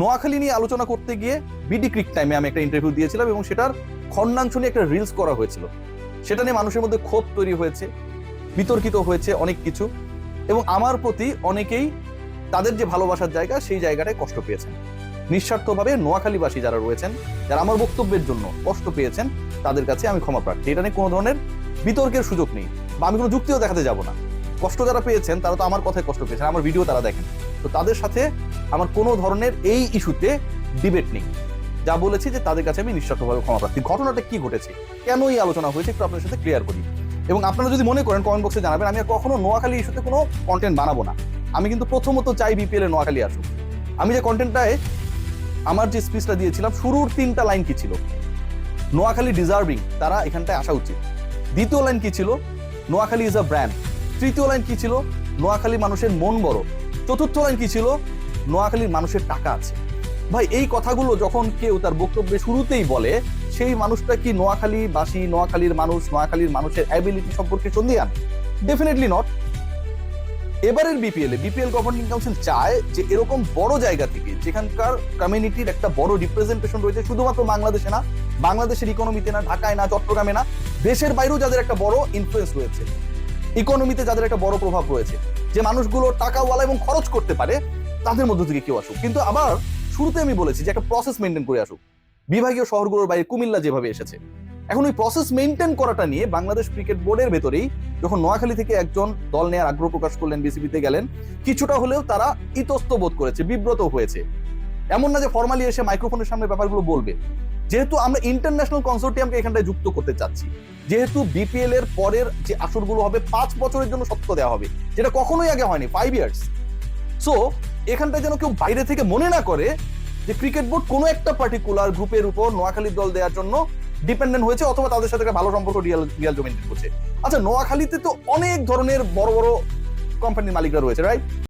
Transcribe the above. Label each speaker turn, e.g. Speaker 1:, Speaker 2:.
Speaker 1: নোয়াখালী নিয়ে আলোচনা করতে গিয়ে বিডি ক্রিক টাইমে আমি একটা ইন্টারভিউ দিয়েছিলাম এবং সেটার খণ্ডাংশ নিয়ে একটা রিলস করা হয়েছিল। সেটা নিয়ে মানুষের মধ্যে ক্ষোভ তৈরি হয়েছে, বিতর্কিত হয়েছে অনেক কিছু এবং আমার প্রতি অনেকেই তাদের যে ভালোবাসার জায়গা সেই জায়গাটায় কষ্ট পেয়েছেন। নিঃস্বার্থভাবে নোয়াখালীবাসী যারা রয়েছেন, যারা আমার বক্তব্যের জন্য কষ্ট পেয়েছেন, তাদের কাছে আমি ক্ষমা প্রার্থী। এটা নিয়ে কোনো ধরনের বিতর্কের সুযোগ নেই বা আমি কোনো যুক্তিও দেখাতে যাব না। কষ্ট যারা পেয়েছেন, তারা তো আমার কথায় কষ্ট পেয়েছেন, আমার ভিডিও তারা দেখেন। তো তাদের সাথে আমার কোনো ধরনের এই ইস্যুতে ডিবেট নেই। যা বলেছি যে তাদের কাছে আমি নিঃস্বার্থভাবে ক্ষমা প্রার্থী। ঘটনাটা কি ঘটেছে? কেন এই আলোচনা হয়েছে একটু আপনার সাথে ক্লিয়ার করি। এবং আপনারা যদি মনে করেন কমেন্ট বক্সে জানাবেন, আমি কখনো নোয়াখালী ইস্যুতে কোনো কন্টেন্ট বানাবো না। আমি কিন্তু প্রথমত চাই বিপিএল এ নোয়াখালী আসুক। আমি যে কন্টেন্টটায় আমার যে স্পিচটা দিয়েছিলাম, শুরুর তিনটা লাইন কি ছিল? নোয়াখালী ডিজার্ভিং তারা এখানটায় আসা উচিত। দ্বিতীয় লাইন কি ছিল? নোয়াখালী ইজ আ ব্র্যান্ড তৃতীয় লাইন কি ছিল? নোয়াখালী মানুষের মন বড় চতুর্থ লাইন কি ছিল? নোয়াখালীর মানুষের টাকা আছে। ভাই, এই কথাগুলো যখন কেউ তার বক্তব্যে শুরুতেই বলে, সেই মানুষটা কি নোয়াখালীবাসী, নোয়াখালীর মানুষ, নোয়াখালীর মানুষের অ্যাবিলিটি সম্পর্কে সন্দিহান ডেফিনেটলি নট এবারের বিপিএল এ বিপিএল গভর্নিং কাউন্সিল চায় যে এরকম বড় জায়গা থেকে, যেখানকার কমিউনিটির একটা বড় রিপ্রেজেন্টেশন রয়েছে, শুধুমাত্র বাংলাদেশে না, বাংলাদেশের ইকোনমিতে না, ঢাকায় না, চট্টগ্রামে না, দেশের বাইরেও যাদের একটা বড় ইনফ্লুয়েন্স রয়েছে ইকোনমিতে যাদের একটা বড় প্রভাব রয়েছে, যে মানুষগুলো টাকাওয়ালা এবং খরচ করতে পারে তাদের মধ্য থেকে কেউ আসুক। কিন্তু আবার শুরুতে আমি বলেছি যে একটা প্রসেস মেনটেন করে আসুক। বিভাগীয় শহরগুলোর বাইরে কুমিল্লা যেভাবে এসেছে। এখন ওই প্রসেস মেনটেন করাটা নিয়ে বাংলাদেশ ক্রিকেট বোর্ডের ভেতরেই যখন নোয়াখালী থেকে একজন দল নেওয়ার আগ্রহ প্রকাশ করলেন, বিসিবিতে গেলেন, কিছুটা হলেও তারা ইতস্ত বোধ করেছে, বিব্রত হয়েছে। এমন না যে ফর্মালি এসে মাইক্রোফোনের সামনে ব্যাপারগুলো বলবে। যেহেতু আমরা ইন্টারন্যাশনাল কনসোর্টিয়ামকে এখানটায় যুক্ত করতে চাচ্ছি, যেহেতু বিপিএল এর পরের যে আসরগুলো হবে, পাঁচ বছরের জন্য সত্য দেওয়া হবে, যেটা কখনোই আগে হয়নি ফাইভ ইয়ার্স সো এখানটায় যেন কেউ বাইরে থেকে মনে না করে যে ক্রিকেট বোর্ড কোনো একটা পার্টিকুলার গ্রুপের উপর নোয়াখালীর দল দেওয়ার জন্য ডিপেন্ডেন্ট হয়েছে অথবা তাদের সাথে ভালো সম্পর্ক রিয়াল রিয়াল মেনটেন করছে আচ্ছা নোয়াখালীতে তো অনেক ধরনের বড় বড় কোম্পানির মালিকরা রয়েছে রাইট